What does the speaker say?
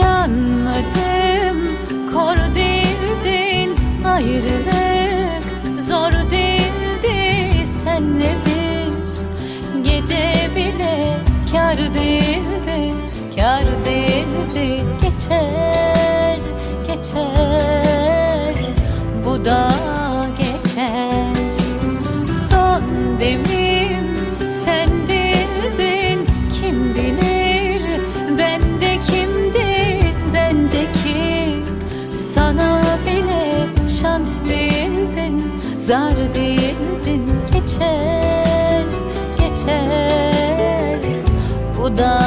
Yanmadım. Kor değildin Ayrılık zor değildi Senle bir gece bile Kar değildi, Zar değildin geçer geçer. Bu da